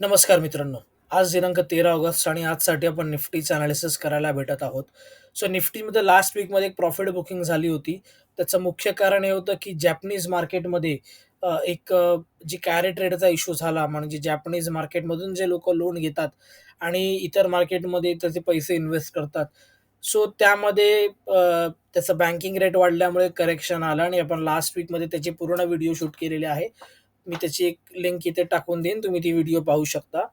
नमस्कार मित्रांनो. आज दिनांक 13 ऑगस्ट आणि आजसाठी आपण निफ्टीचं अनालिसिस करायला भेटत आहोत. सो निफ्टीमध्ये लास्ट वीकमध्ये एक प्रॉफिट बुकिंग झाली होती. त्याचं मुख्य कारण हे होतं, की जॅपनीज मार्केटमध्ये एक जी कॅरी ट्रेडचा इश्यू झाला. म्हणजे जॅपनीज मार्केटमधून जे लोक लोन घेतात आणि इतर मार्केटमध्ये त्याचे पैसे इन्व्हेस्ट करतात. सो त्यामध्ये त्याचं बँकिंग रेट वाढल्यामुळे करेक्शन आलं आणि आपण लास्ट वीकमध्ये त्याची पूर्ण व्हिडिओ शूट केलेले आहे. मी त्याची एक लिंक इथे टाकून देईन. तुम्ही ती व्हिडिओ पाहू शकता.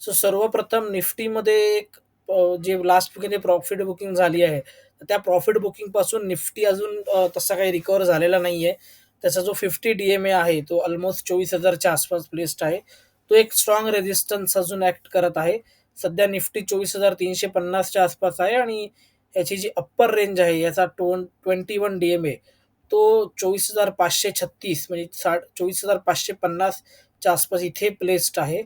सो सर्वप्रथम निफ्टीमध्ये एक जे लास्ट वीकमध्ये प्रॉफिट बुकिंग झाली आहे. त्या प्रॉफिट बुकिंगपासून निफ्टी अजून तसा काही रिकवर झालेला नाही आहे त्याचा जो 50 डी-एम-ए आहे तो ऑलमोस्ट चोवीस हजारच्या आसपास प्लेस्ड आहे. तो एक स्ट्राँग रेझिस्टन्स अजून ॲक्ट करत आहे. सध्या निफ्टी 24,350च्या आसपास आहे आणि याची जी अप्पर रेंज आहे याचा ट्वेंटी वन डी-एम-ए तो 24,536 म्हणजे साठ 24,550च्या आसपास इथे प्लेस्ड आहे.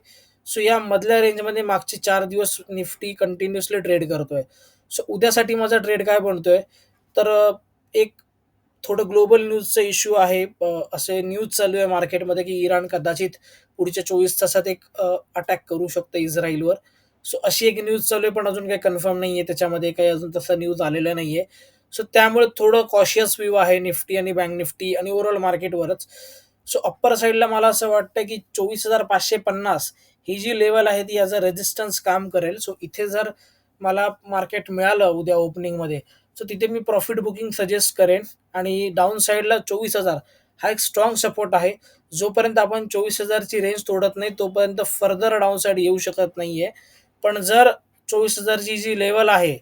सो या मधल्या रेंजमध्ये मागचे चार दिवस निफ्टी कंटिन्युअसली ट्रेड करतोय. सो उद्यासाठी माझा ट्रेड काय बनतोय, तर एक थोडं ग्लोबल न्यूजचा इश्यू आहे. असे न्यूज चालू आहे मार्केटमध्ये, की इराण कदाचित पुढच्या 24 तासात एक अटॅक करू शकतं इस्रायलवर सो अशी एक न्यूज चालू आहे, पण अजून काही कन्फर्म नाही आहे त्याच्यामध्ये काही अजून तसा न्यूज आलेला नाही आहे सो त्यामुळे थोडं कॉशियस व्ह्यू आहे निफ्टी आणि बँक निफ्टी आणि ओव्हरऑल मार्केटवरच. सो अप्पर साईडला मला असं वाटतं, की 24,550 ही जी लेवल आहे ती ॲज अ रेजिस्टन्स काम करेल. सो इथे जर मला मार्केट मिळालं उद्या ओपनिंगमध्ये, सो तिथे मी प्रॉफिट बुकिंग सजेस्ट करेन आणि डाऊन साईडला चोवीस हजार हा एक स्ट्राँग सपोर्ट आहे. जोपर्यंत आपण चोवीस हजारची रेंज तोडत नाही, तोपर्यंत फर्दर डाऊन साईड येऊ शकत नाही आहे पण जर चोवीस हजारची जी लेवल आहे,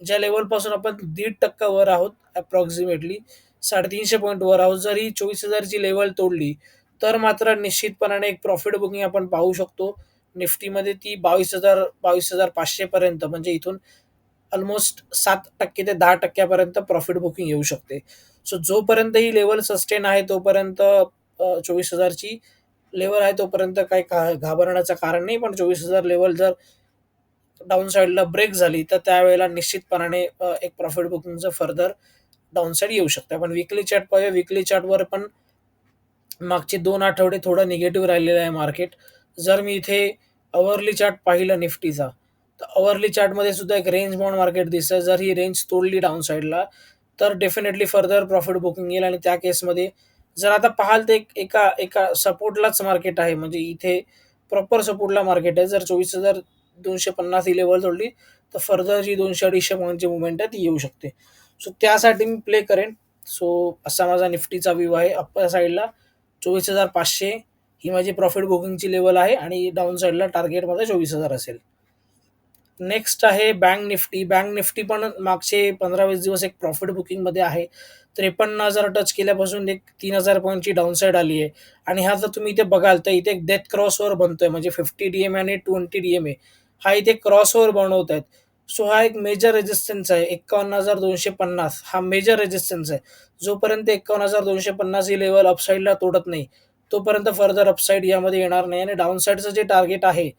ज्या लेवलपासून आपण 1.5% वर आहोत अप्रॉक्सिमेटली साडेतीनशे पॉईंटवर आहोत. जर ही चोवीस हजारची लेवल तोडली, तर मात्र निश्चितपणाने एक प्रॉफिट बुकिंग आपण पाहू शकतो. निफ्टीमध्ये ती बावीस हजार बावीस हजार पाचशेपर्यंत म्हणजे इथून ऑलमोस्ट सात टक्के ते दहा टक्क्यापर्यंत प्रॉफिट बुकिंग येऊ शकते. सो जोपर्यंत ही लेवल सस्टेन आहे तोपर्यंत चोवीस हजारची लेवल आहे तोपर्यंत काही का घाबरण्याचं कारण नाही. पण चोवीस हजार लेवल जर डाउनसाईडला ब्रेक झाली, तर त्यावेळेला निश्चितपणाने एक प्रॉफिट बुकिंगचं फर्दर डाउन साइड येऊ शकतं पण विकली चार्ट पाहूया. विकली चार्टवर पण मागचे दोन आठवडे थोडं निगेटिव्ह राहिलेलं आहे मार्केट. जर मी इथे अवरली चार्ट पाहिलं निफ्टीचा, तर अवरली चार्टमध्ये सुद्धा एक रेंज बाउंड मार्केट दिसतं जर ही रेंज तोडली डाऊनसाईडला तर डेफिनेटली फर्दर प्रॉफिट बुकिंग येईल आणि त्या केसमध्ये जर आता पाहाल तर एक एका एका सपोर्टलाच मार्केट आहे. म्हणजे इथे प्रॉपर सपोर्टला मार्केट आहे. जर चोवीस हजार 24,250 ही लेवल सोडली तर फर्दर जी दोनशे अडीचशे पॉईंटची मुवमेंट आहे ती येऊ शकते. सो त्यासाठी मी प्ले करेन. सो असा माझा निफ्टीचा व्ह्यू आहे. अप्पर साइडला 24,500 ही माझी प्रॉफिट बुकिंगची लेवल आहे आणि डाऊन साइडला टार्गेट माझा 24,000 असेल. नेक्स्ट आहे बँक निफ्टी. बँक निफ्टी पण मागचे 15-20 दिवस एक प्रॉफिट बुकिंगमध्ये आहे. 53,000 टच केल्यापासून एक तीन हजार पॉईंटची डाऊन साईड आली आहे आणि हा जर तुम्ही इथे बघाल, तर इथे एक डेथ क्रॉसवर बनतोय. म्हणजे 50 डी-एम-ए आणि 20 डी-एम-ए हा इथे क्रॉसओव्हर आहेत सो हा एक मेजर रेजिस्टन्स आहे. 51,250 हा मेजर रेजिस्टन्स आहे. जोपर्यंत 51,250 ही लेवल अपसाईडला तोडत नाही, तोपर्यंत फर्दर अपसाईड यामध्ये येणार नाही आणि डाऊनसाईडचं जे टार्गेट आहे,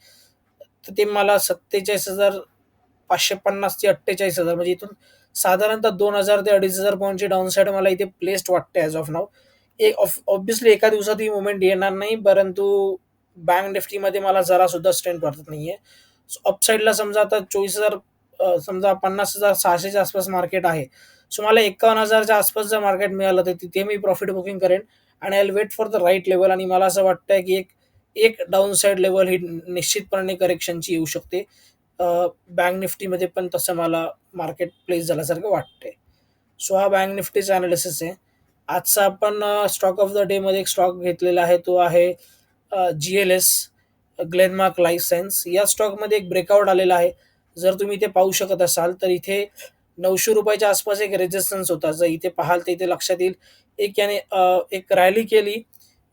तर ते मला 27,550 ते 48,000 म्हणजे इथून साधारणतः दोन हजार ते अडीच हजार पॉईंटची डाऊनसाईड मला इथे प्लेस्ड वाटते ॲज ऑफ नाऊ. एक ऑफ ऑब्व्हियसली एका दिवसात ही मुवमेंट येणार नाही, परंतु बँक निफ्टीमध्ये मला जरासुद्धा स्ट्रेंथ वाटत नाही आहे अपसाईडला समजा आता चोवीस हजार समजा 50,600च्या आसपास मार्केट आहे. सो मला 51,000च्या आसपास जर मार्केट मिळालं, तर तिथे मी प्रॉफिट बुकिंग करेन आणि I wait for the right level आणि मला असं वाटतंय, की एक एक डाऊनसाईड लेवल ही निश्चितपणे करेक्शनची येऊ शकते. बँक निफ्टीमध्ये पण तसं मला मार्केट प्लेस झाल्यासारखं वाटतंय. सो हा बँक निफ्टीचा अनालिसिस आहे. आजचा आपण स्टॉक ऑफ द डेमध्ये एक स्टॉक घेतलेला आहे. तो आहे जी-एल-एस ग्लेनमार्क लाईफ सायन्स. या स्टॉकमध्ये एक ब्रेकआउट आलेला आहे. जर तुम्ही इथे पाहू शकत असाल, तर इथे नऊशे रुपयाच्या आसपास एक रेजिस्टन्स होता. जर इथे पाहाल, तर इथे लक्षात येईल. एक याने एक रॅली केली.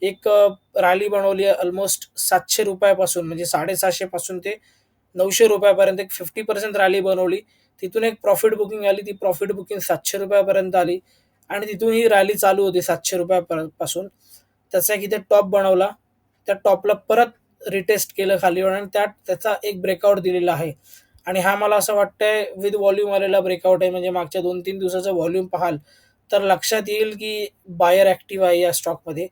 एक रॅली बनवली आहे अल्मोस्ट ₹700 पासून म्हणजे साडेसहाशेपासून ते नऊशे रुपयापर्यंत एक 50% रॅली बनवली. तिथून एक प्रॉफिट बुकिंग आली. ती प्रॉफिट बुकिंग सातशे रुपयापर्यंत आली आणि तिथून ही रॅली चालू होती सातशे रुपयापासून त्याचा एक इथे टॉप बनवला. त्या टॉपला परत रिटेस्ट केलं खालीवर आणि त्यात त्याचा एक ब्रेकआउट दिलेला आहे आणि हा मला असं वाटतंय विथ व्हॉल्यूम आलेला ब्रेकआउट आहे. म्हणजे मागच्या 2-3 दिवसाचा व्हॉल्यूम पाहाल, तर लक्षात येईल, की बायर ॲक्टिव्ह आहे या स्टॉकमध्ये.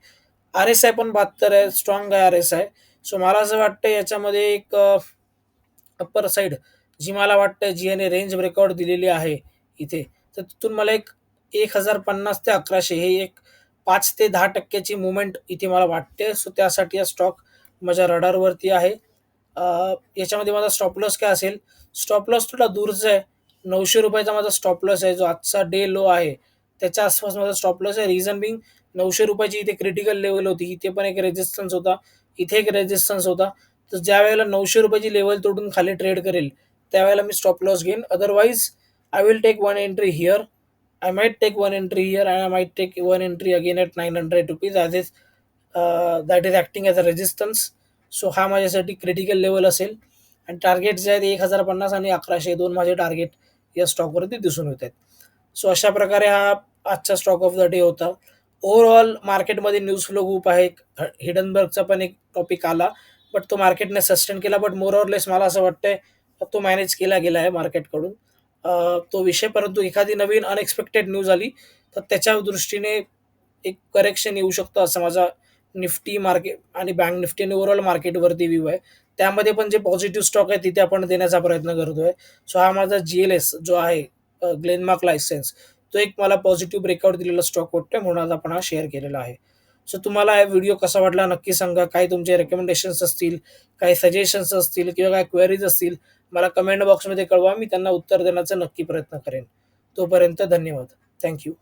आर-एस-आय पण 72 आहे. स्ट्राँग आहे आर-एस-आय. सो मला असं वाटतं याच्यामध्ये एक अप्पर साईड जी मला वाटतं जी याने रेंज ब्रेकआउट दिलेली आहे इथे तर तिथून मला एक एक हजार पन्नास ते अकराशे हे एक पाच ते दहा टक्क्याची मुवमेंट इथे मला वाटते सो त्यासाठी हा स्टॉक माझ्या रडारवरती आहे. याच्यामध्ये माझा स्टॉप लॉस काय असेल? स्टॉप लॉस थोडा दूरचा आहे. नऊशे रुपयाचा माझा स्टॉप लॉस आहे जो आजचा डे लो आहे. त्याच्या आसपास माझा स्टॉप लॉस आहे. रिझन बिंग नऊशे रुपयाची इथे क्रिटिकल लेवल होती. इथे पण एक रेजिस्टन्स होता. इथे एक रेजिस्टन्स होता. तर ज्या वेळेला नऊशे रुपयाची लेवल तोडून खाली ट्रेड करेल त्यावेळेला मी स्टॉप लॉस घेईन. Otherwise I will take one entry here I might take one entry here and I might take one entry again at nine hundred rupees as is that is acting as a resistance so हा माझ्यासाठी critical level असेल. आणि target जे आहेत एक हजार पन्नास आणि अकराशे दोन माझे टार्गेट या स्टॉकवरती दिसून येत आहेत. सो अशा प्रकारे हा आजचा स्टॉक ऑफ द डे होता. ओव्हरऑल मार्केटमध्ये न्यूज फ्लो खूप आहे. हिडनबर्गचा पण एक टॉपिक आला. बट तो मार्केटने सस्टेन केला. बट मोर ऑर लेस मला असं वाटतंय तो मॅनेज केला गेला आहे मार्केटकडून तो विषय परंतु एखादी नवीन अनएक्सपेक्टेड न्यूज आली तर त्याच्या दृष्टीने एक करेक्शन येऊ शकतं असं माझा निफ्टी मार्केट आणि बँक निफ्टी आणि ओव्हरऑल मार्केटवरती व्ह्यू आहे. त्यामध्ये पण जे पॉझिटिव्ह स्टॉक आहे तिथे आपण देण्याचा प्रयत्न करतोय. सो हा माझा जी एल एस जो आहे ग्लेनमार्क लायसन्स तो एक मला पॉझिटिव्ह ब्रेकआउट दिलेला स्टॉक वाटतोय म्हणून आज आपण हा शेअर केलेला आहे. सो तुम्हाला हा व्हिडिओ कसा वाटला नक्की सांगा. काही तुमचे रेकमेंडेशन्स असतील काही सजेशन्स असतील किंवा काही क्वेरीज असतील मला कमेंट बॉक्समध्ये कळवा. मी त्यांना उत्तर देण्याचा नक्की प्रयत्न करेन. तोपर्यंत धन्यवाद. थँक्यू